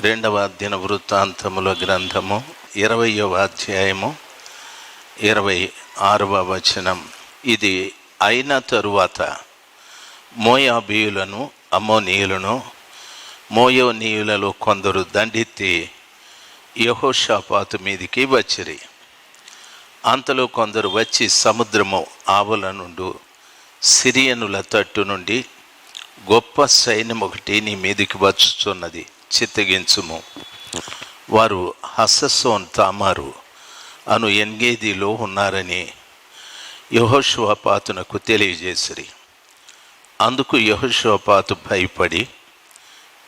రెండవ దిన వృత్తాంతముల గ్రంథము ఇరవయవ అధ్యాయము ఇరవై ఆరవ వచనం. ఇది అయిన తరువాత మోయాబీయులను అమోనీయులను మోయోనీయులలో కొందరు దండెత్తి యహోషాపాతు మీదికి వచ్చిరి. అంతలో కొందరు వచ్చి సముద్రము ఆవుల నుండి సిరియనుల తట్టు నుండి గొప్ప సైన్యం ఒకటి నీ మీదికి వచ్చుచున్నది. చిత్తగించుము. వారు హసస్సోన్ తామారు అను ఎన్గేదిలో ఉన్నారని యహోషువపాతునకు తెలియజేసిరి. అందుకు యహోషువపాతు భయపడి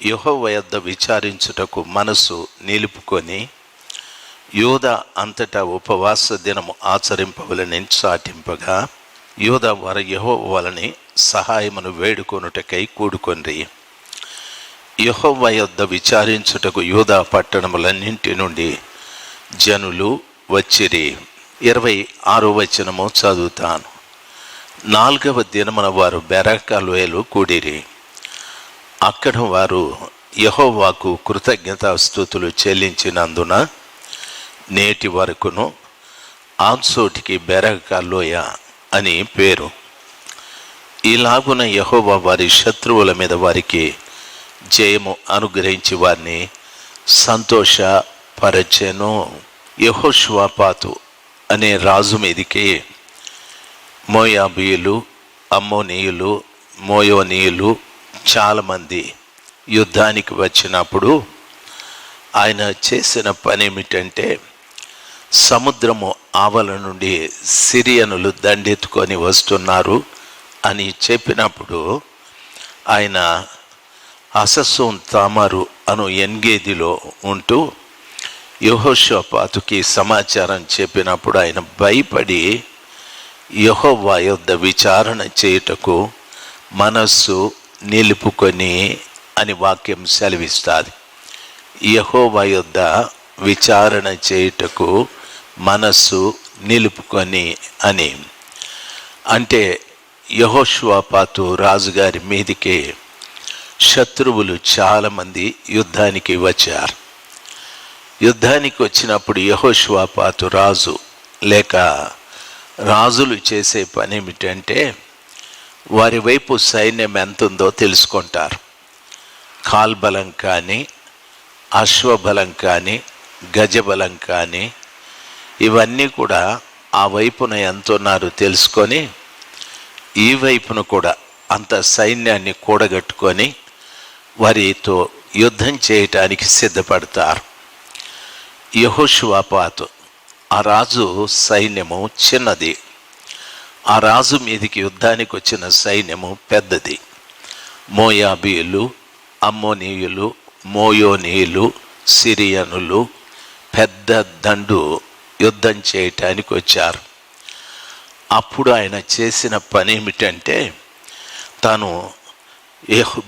యహోవ యొద్ద విచారించుటకు మనసు నిలుపుకొని యోధ అంతటా ఉపవాస దినము ఆచరింపవలని చాటింపగా యోధ వర యహో వలని సహాయమును వేడుకొనుటకై కూడుకొని యహోవ యొద్ద విచారించుటకు యూదా పట్టణములన్నింటి నుండి జనులు వచ్చిరి. ఇరవై ఆరో వచనము చదువుతాను. నాలుగవ దినమున వారు బెరకాలోయలు కూడిరి. అక్కడ వారు యహోవాకు కృతజ్ఞతాస్థుతులు చెల్లించినందున నేటి వరకును ఆన్సోటికి బెరకాలోయ అని పేరు. ఇలాగున యహోవా వారి శత్రువుల మీద వారికి జయము అనుగ్రహించి వారిని సంతోషపరచెను. యహోష్వాపాతు అనే రాజు మీదికి మోయాబీయులు అమ్మోనీయులు మోయోనీయులు చాలామంది యుద్ధానికి వచ్చినప్పుడు ఆయన చేసిన పని ఏమిటంటే సముద్రము ఆవల నుండి సిరియనులు దండెత్తుకొని వస్తున్నారు అని చెప్పినప్పుడు ఆయన అసస్సోన్ తామారు అను ఎన్గేదిలో ఉంటూ యహోషోపాతుకి సమాచారం చెప్పినప్పుడు ఆయన భయపడి యహోవా యొద్ద విచారణ చేయుటకు మనస్సు నిలుపుకొని అని వాక్యం సెలవిస్తుంది. యహోవా యొద్ద విచారణ చేయుటకు మనస్సు నిలుపుకొని అని. అంటే యహోష్వాపాతు రాజుగారి మీదికి శత్రువులు చాలామంది యుద్ధానికి వచ్చారు. యుద్ధానికి వచ్చినప్పుడు యహోష్వాపాతు రాజు లేక రాజులు చేసే పని ఏమిటంటే వారి వైపు సైన్యం ఎంత ఉందో తెలుసుకుంటారు. కాల్బలం కానీ అశ్వబలం కానీ గజబలం కానీ ఇవన్నీ కూడా ఆ వైపున ఎంత ఉన్నారో తెలుసుకొని ఈ వైపున కూడా అంత సైన్యాన్ని కూడగట్టుకొని వారితో యుద్ధం చేయటానికి సిద్ధపడతారు. యహోషువాపాతు ఆ రాజు సైన్యము చిన్నది. ఆ రాజు మీదికి యుద్ధానికి వచ్చిన సైన్యము పెద్దది. మోయాబీయులు అమ్మోనీయులు మోయోనీయులు సిరియనులు పెద్ద దండు యుద్ధం చేయటానికి వచ్చారు. అప్పుడు ఆయన చేసిన పని ఏమిటంటే తను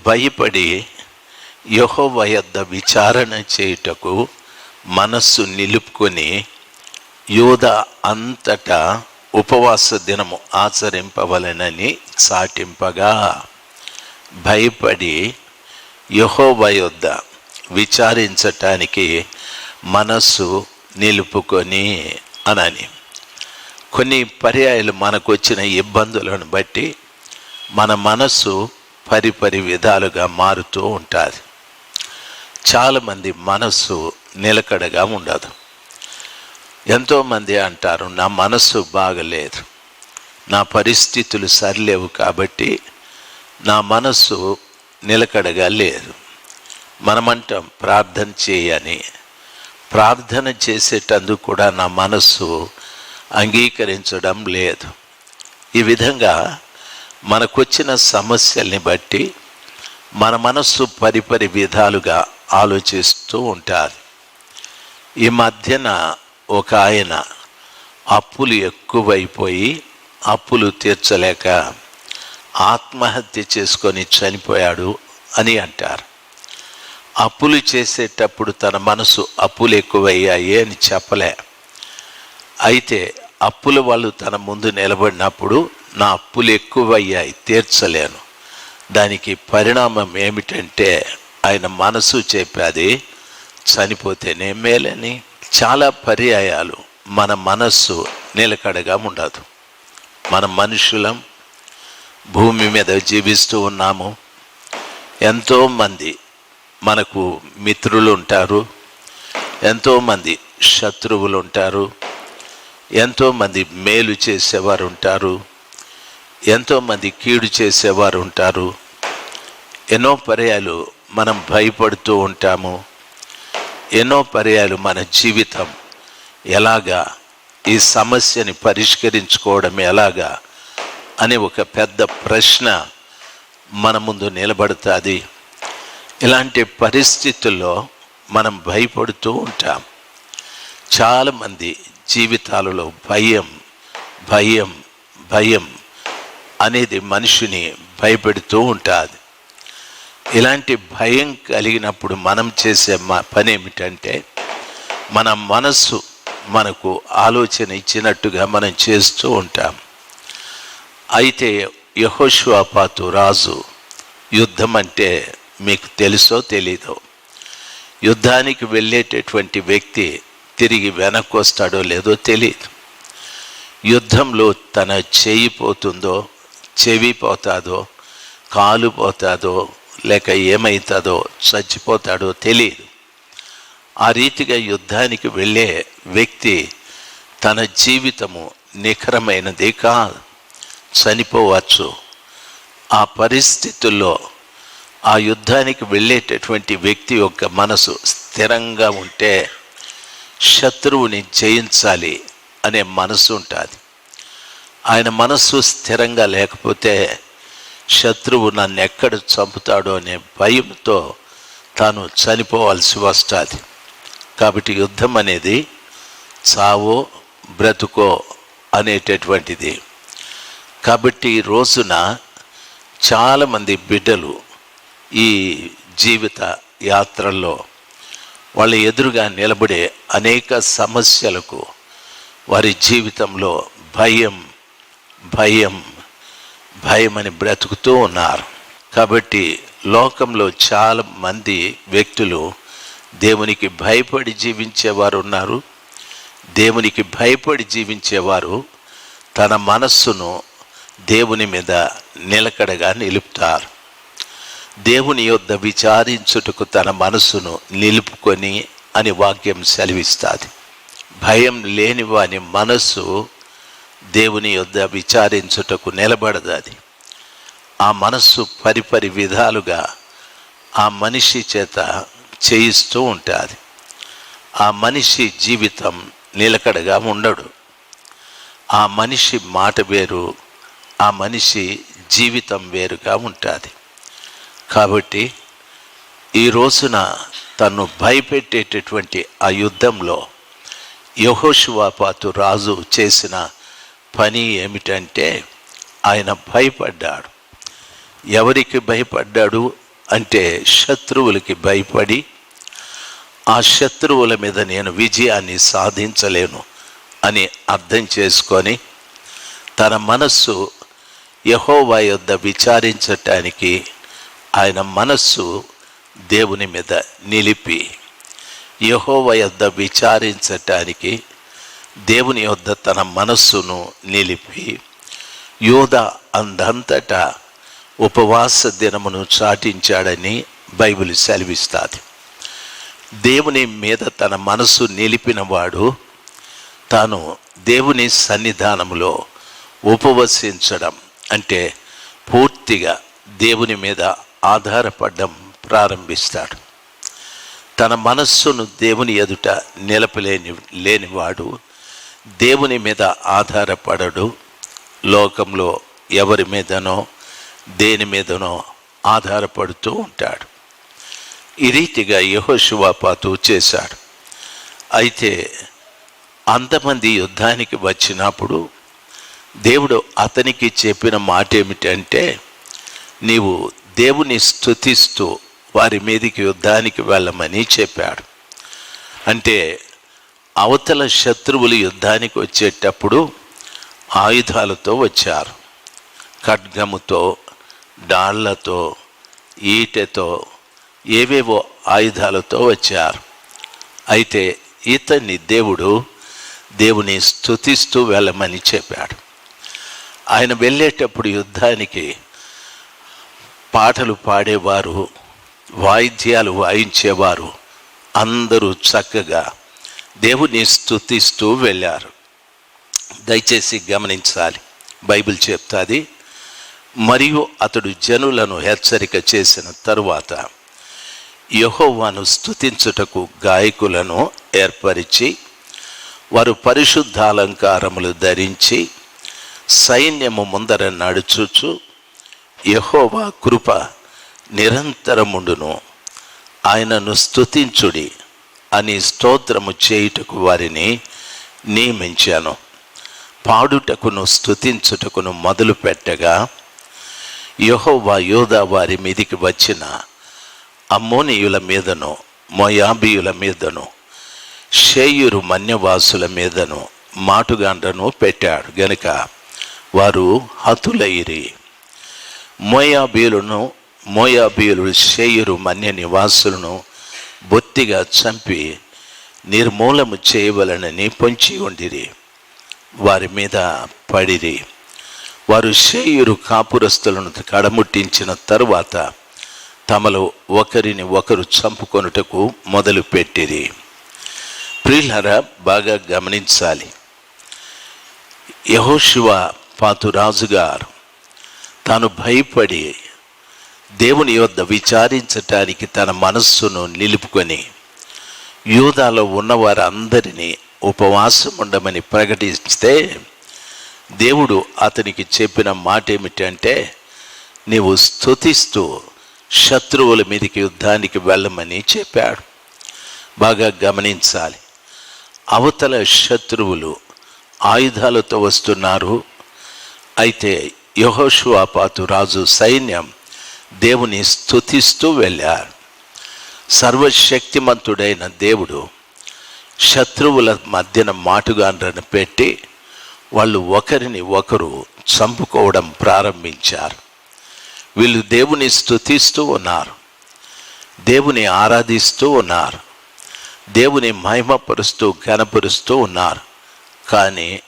భయపడి యహోవ యొద్ద విచారణ చేయుటకు మనస్సు నిలుపుకొని యోధ అంతటా ఉపవాస దినము ఆచరింపవలెనని చాటింపగా భయపడి యహోవ యొద్ద విచారించటానికి మనస్సు నిలుపుకొని అనని. కొన్ని పర్యాయాలు మనకు వచ్చిన ఇబ్బందులను బట్టి మన మనస్సు పరిపరి విధాలుగా మారుతూ ఉంటుంది చాలామంది మనస్సు నిలకడగా ఉండదు. ఎంతోమంది అంటారు నా మనస్సు బాగలేదు. నా పరిస్థితులు సరిలేవు కాబట్టి నా మనస్సు నిలకడగా లేదు. మనమంటాం ప్రార్థన చేయని ప్రార్థన చేసేటందుకు కూడా నా మనస్సు అంగీకరించడం లేదు. ఈ విధంగా మనకొచ్చిన సమస్యల్ని బట్టి మన మనస్సు పరిపరి విధాలుగా ఆలోచిస్తూ ఉంటారు. ఈ మధ్యన ఒక ఆయన అప్పులు ఎక్కువైపోయి అప్పులు తీర్చలేక ఆత్మహత్య చేసుకొని చనిపోయాడు అని అంటారు. అప్పులు చేసేటప్పుడు తన మనసు అప్పులు ఎక్కువయ్యాయి అని చెప్పలే. అయితే అప్పుల వాళ్ళు తన ముందు నిలబడినప్పుడు నా అప్పులు ఎక్కువయ్యాయి తీర్చలేను. దానికి పరిణామం ఏమిటంటే ఆయన మనసు చెప్పేది చనిపోతేనే మేలని. చాలా పర్యాయాలు మన మనస్సు నిలకడగా ఉండదు. మన మనుషులం భూమి మీద జీవిస్తూ ఉన్నాము. ఎంతోమంది మనకు మిత్రులు ఉంటారు ఎంతోమంది శత్రువులు ఉంటారు ఎంతోమంది మేలు చేసేవారు ఉంటారు ఎంతోమంది కీడు చేసేవారు ఉంటారు. ఎన్నో పర్యాలు మనం భయపడుతూ ఉంటాము. ఎన్నో పర్యాలు మన జీవితం ఎలాగా ఈ సమస్యని పరిష్కరించుకోవడం ఎలాగా అనే ఒక పెద్ద ప్రశ్న మన ముందు నిలబడుతుంది. ఇలాంటి పరిస్థితుల్లో మనం భయపడుతూ ఉంటాం. చాలామంది జీవితాలలో భయం భయం భయం అనేది మనిషిని భయపెడుతూ ఉంటుంది. ఇలాంటి భయం కలిగినప్పుడు మనం చేసే పని ఏమిటంటే మన మనస్సు మనకు ఆలోచన ఇచ్చినట్టుగా మనం చేస్తూ ఉంటాం. అయితే యహోశ్వాపాతు రాజు యుద్ధం అంటే మీకు తెలుసో తెలీదో? యుద్ధానికి వెళ్ళేటటువంటి వ్యక్తి తిరిగి వెనక్కి వస్తాడో లేదో తెలియదు యుద్ధంలో తన చెయ్యి పోతుందో చెవి పోతాదో కాలు పోతాదో లేక ఏమవుతుందో చచ్చిపోతాడో తెలియదు. ఆ రీతిగా యుద్ధానికి వెళ్ళే వ్యక్తి తన జీవితము నిఖరమైనది కాదు. చనిపోవచ్చు. ఆ పరిస్థితుల్లో ఆ యుద్ధానికి వెళ్ళేటటువంటి వ్యక్తి యొక్క మనసు స్థిరంగా ఉంటే శత్రువుని జయించాలి అనే మనసు ఉంటుంది. ఆయన మనస్సు స్థిరంగా లేకపోతే శత్రువు నన్ను ఎక్కడ చంపుతాడో అనే భయంతో తాను చనిపోవాల్సి వస్తుంది. కాబట్టి యుద్ధం అనేది చావో బ్రతుకో అనేటటువంటిది. కాబట్టి ఈ రోజున చాలామంది బిడ్డలు ఈ జీవిత యాత్రల్లో వాళ్ళ ఎదురుగా నిలబడే అనేక సమస్యలకు వారి జీవితంలో భయం భయం భయం అని బ్రతుకుతూ ఉన్నారు. కాబట్టి లోకంలో చాలా మంది వ్యక్తులు దేవునికి భయపడి జీవించేవారు ఉన్నారు. దేవునికి భయపడి జీవించేవారు తన మనస్సును దేవుని మీద నిలకడగా నిలుపుతారు. దేవుని యొద్ద విచారించుటకు తన మనస్సును నిలుపుకొని అని వాక్యం సెలవిస్తుంది. భయం లేని వాని మనస్సు దేవుని యొద్ద విచారించుటకు నిలబడదు అది ఆ మనస్సు పరిపరి విధాలుగా ఆ మనిషి చేత చేయిస్తూ ఉంటుంది. ఆ మనిషి జీవితం నిలకడగా ఉండడు. ఆ మనిషి మాట వేరు ఆ మనిషి జీవితం వేరుగా ఉంటుంది. కాబట్టి ఈ రోజున తను భయపెట్టేటటువంటి ఆ యుద్ధంలో యహోశువాపాతు రాజు చేసిన పని ఏమిటంటే ఆయన భయపడ్డాడు. ఎవరికి భయపడ్డాడు అంటే శత్రువులకి భయపడి ఆ శత్రువుల మీద నేను విజయాన్ని సాధించలేను అని అర్థం చేసుకొని తన మనస్సు యహోవా యొద్ద విచారించటానికి ఆయన మనస్సు దేవుని మీద నిలిపి యహోవ యొద్ద విచారించటానికి దేవుని యొద్ద తన మనస్సును నిలిపి యోధ అందంతటా ఉపవాస దినమును చాటించాడని బైబిల్ సెలవిస్తుంది. దేవుని మీద తన మనసు నిలిపినవాడు తాను దేవుని సన్నిధానములో ఉపవసించడం అంటే పూర్తిగా దేవుని మీద ఆధారపడడం ప్రారంభిస్తాడు. తన మనస్సును దేవుని ఎదుట నిలపలేని లేనివాడు దేవుని మీద ఆధారపడడు. లోకంలో ఎవరి మీదనో దేని మీదనో ఆధారపడుతూ ఉంటాడు. ఈ రీతిగా యహోశివాపాతు చేశాడు. అయితే అంతమంది యుద్ధానికి వచ్చినప్పుడు దేవుడు అతనికి చెప్పిన మాట ఏమిటంటే నీవు దేవుని స్థుతిస్తూ వారి మీదకి యుద్ధానికి వెళ్ళమని చెప్పాడు. అంటే అవతల శత్రువులు యుద్ధానికి వచ్చేటప్పుడు ఆయుధాలతో వచ్చారు. ఖడ్గముతో డాళ్ళతో ఈటెతో ఏవేవో ఆయుధాలతో వచ్చారు. అయితే ఇతన్ని దేవుడు దేవుని స్తుతిస్తూ వెళ్ళమని చెప్పాడు. ఆయన వెళ్ళేటప్పుడు యుద్ధానికి పాటలు పాడేవారు వాయిద్యాలు వాయించేవారు అందరూ చక్కగా దేవుని స్థుతిస్తూ వెళ్ళారు. దయచేసి గమనించాలి. బైబిల్ చెప్తాది మరియు అతడు జనులను హెచ్చరిక చేసిన తరువాత యహోవాను స్తుతించుటకు గాయకులను ఏర్పరిచి వారు పరిశుద్ధాలంకారములు ధరించి సైన్యము ముందర నడుచుచు యహోవా కృప నిరంతరముండును. ఆయనను స్తుతించుడి. అని స్తోత్రము చేయుటకు వారిని నియమించాను. పాడుటకును స్తుతించుటకును మొదలు పెట్టగా యహోవా యోధా వారి మీదికి వచ్చిన అమ్మోనియుల మీదను మొయాబియుల మీదను షేయురు మన్యవాసుల మీదను మాటుగాండ్రను పెట్టాడు. గనుక వారు హతులైరి. మోయాబీయులను మోయాబీయులు షేయురు మన్య నివాసులను బొత్తిగా చంపి నిర్మూలము చేయవలనని పొంచి ఉండిరి. వారి మీద పడిరి. వారు షేయురు కాపురస్తులను కడముట్టించిన తరువాత తమలో ఒకరిని ఒకరు చంపుకొనుటకు మొదలుపెట్టిరి ప్రియులరా బాగా గమనించాలి. యహోశివ పాతురాజుగారు తాను భయపడి దేవుని యొద్ద విచారించటానికి తన మనస్సును నిలుపుకొని యూదాలో ఉన్నవారందరినీ ఉపవాసం ఉండమని ప్రకటిస్తే దేవుడు అతనికి చెప్పిన మాట ఏమిటంటే నీవు స్తుతిస్తూ శత్రువుల మీదకి యుద్ధానికి వెళ్ళమని చెప్పాడు. బాగా గమనించాలి. అవతల శత్రువులు ఆయుధాలతో వస్తున్నారు. అయితే యహోషువాపాతు రాజు సైన్యం దేవుని స్థుతిస్తూ వెళ్ళారు. సర్వశక్తిమంతుడైన దేవుడు శత్రువుల మధ్యన మాటుగాండ్రను పెట్టి వాళ్ళు ఒకరిని ఒకరు చంపుకోవడం ప్రారంభించారు. వీళ్ళు దేవుని స్థుతిస్తూ ఉన్నారు. దేవుని ఆరాధిస్తూ ఉన్నారు. దేవుని మహిమపరుస్తూ ఘనపరుస్తూ ఉన్నారు. కానీ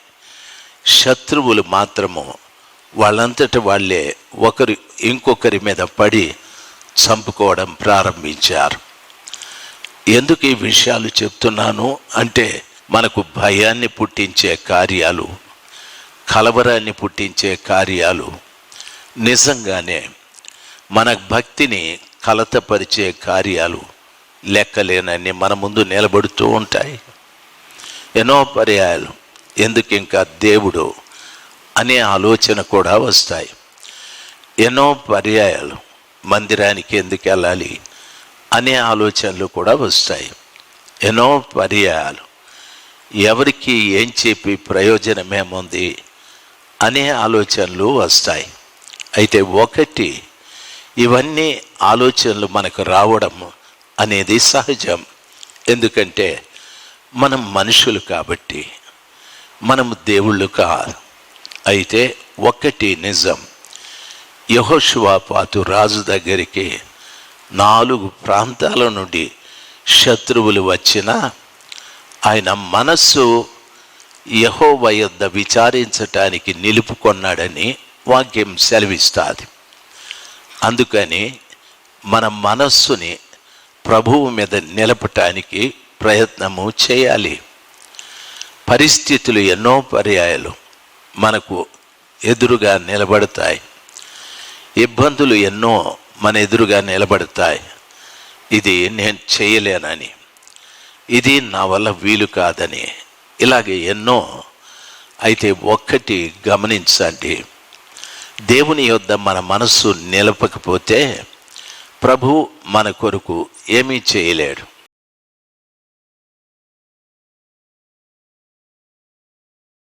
శత్రువులు మాత్రము వాళ్ళంతటి వాళ్ళే ఒకరు ఇంకొకరి మీద పడి చంపుకోవడం ప్రారంభించారు. ఎందుకు ఈ విషయాలు చెప్తున్నాను అంటే మనకు భయాన్ని పుట్టించే కార్యాలు కలవరాన్ని పుట్టించే కార్యాలు నిజంగానే మన భక్తిని కలతపరిచే కార్యాలు లెక్కలేనని మన ముందు నిలబడుతూ ఉంటాయి. ఎన్నో పర్యాయాలు. ఎందుకు ఇంకా దేవుడు అనే ఆలోచన కూడా వస్తాయి. ఎన్నో పర్యాయాలు మందిరానికి ఎందుకు వెళ్ళాలి అనే ఆలోచనలు కూడా వస్తాయి. ఎన్నో పర్యాయాలు ఎవరికి ఏం చెప్పి ప్రయోజనమేముంది అనే ఆలోచనలు వస్తాయి. అయితే ఒకటి ఇవన్నీ ఆలోచనలు మనకు రావడం అనేది సహజం. ఎందుకంటే మనం మనుషులు కాబట్టి మనం దేవుళ్ళు కాదు. అయితే ఒకటి నిజం. యహోశివాపాతు రాజు దగ్గరికి నాలుగు ప్రాంతాల నుండి శత్రువులు వచ్చినా ఆయన మనస్సు యహోవ యొద్ద విచారించటానికి నిలుపుకొన్నాడని వాక్యం సెలవిస్తుంది. అందుకని మన మనస్సుని ప్రభువు మీద నిలపటానికి ప్రయత్నము చేయాలి. పరిస్థితులు ఎన్నో పర్యాయాలు. మనకు ఎదురుగా నిలబడతాయి. ఇబ్బందులు ఎన్నో మన ఎదురుగా నిలబడతాయి. ఇది నేను చేయలేనని. ఇది నా వల్ల వీలు కాదని. ఇలాగే ఎన్నో అయితే ఒక్కటి గమనించండి. దేవుని యొద్ద మన మనస్సు నిలపకపోతే ప్రభు మన కొరకు ఏమీ చేయలేడు.